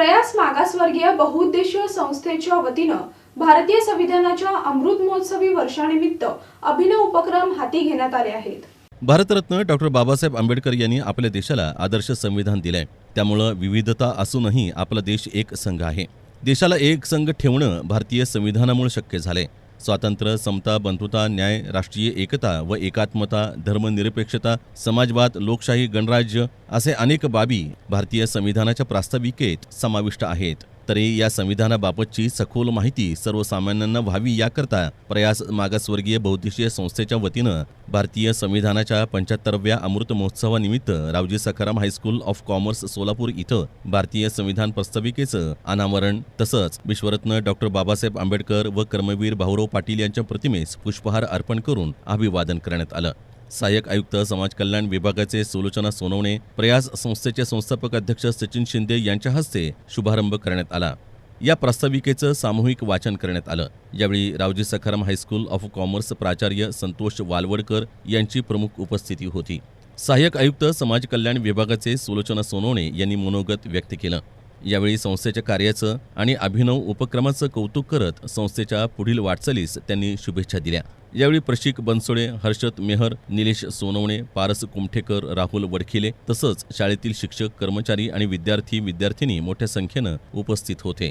प्रयास मागासवर्गीय बहुउद्देशीय संस्थेच्या वतीनं भारतीय संविधानाच्या अमृत महोत्सवी वर्षानिमित्त अभिनव उपक्रम हाती घेण्यात आले आहेत. भारतरत्न डॉक्टर बाबासाहेब आंबेडकर यांनी आपल्या देशाला आदर्श संविधान दिलंय. त्यामुळं विविधता असूनही आपला देश एक संघ आहे. देशाला एक संघ ठेवणं भारतीय संविधानामुळे शक्य झालंय. स्वातंत्र्य समता बंधुता न्याय राष्ट्रीय एकता व एकात्मता धर्मनिरपेक्षता समाजवाद लोकशाही गणराज्य असे अनेक बाबी भारतीय संविधानाच्या प्रास्ताविकेत समाविष्ट आहेत. तरी या संविधानाबाबतची सखोल माहिती सर्वसामान्यांना व्हावी याकरता प्रयास मागासवर्गीय बहुद्देशीय संस्थेच्या वतीनं भारतीय संविधानाच्या पंच्याहत्तरव्या अमृत महोत्सवानिमित्त Raoji Sakharam high school of commerce Solapur इथं भारतीय संविधान प्रस्ताविकेचं अनावरण तसंच विश्वरत्न डॉक्टर बाबासाहेब आंबेडकर व कर्मवीर भाऊराव पाटील यांच्या प्रतिमेस पुष्पहार अर्पण करून अभिवादन करण्यात आलं. सहाय्यक आयुक्त समाज कल्याण विभागाचे सुलोचना सोनवणे प्रयास संस्थेचे संस्थापक अध्यक्ष सचिन शिंदे यांच्या हस्ते शुभारंभ करण्यात आला. या प्रास्ताविकेचं सामूहिक वाचन करण्यात आलं. यावेळी Raoji Sakharam high school of commerce प्राचार्य संतोष वालवडकर यांची प्रमुख उपस्थिती होती. सहाय्यक आयुक्त समाज कल्याण विभागाचे सुलोचना सोनवणे यांनी मनोगत व्यक्त केलं. यावेळी संस्थेच्या कार्याचं आणि अभिनव उपक्रमाचं कौतुक करत संस्थेच्या पुढील वाटचालीस त्यांनी शुभेच्छा दिल्या. यावेळी प्रशिक बनसोडे हर्षद मेहर निलेश सोनवणे पारस कुमठेकर राहुल वडखिले तसंच शाळेतील शिक्षक कर्मचारी आणि विद्यार्थी विद्यार्थिनी मोठ्या संख्येनं उपस्थित होते.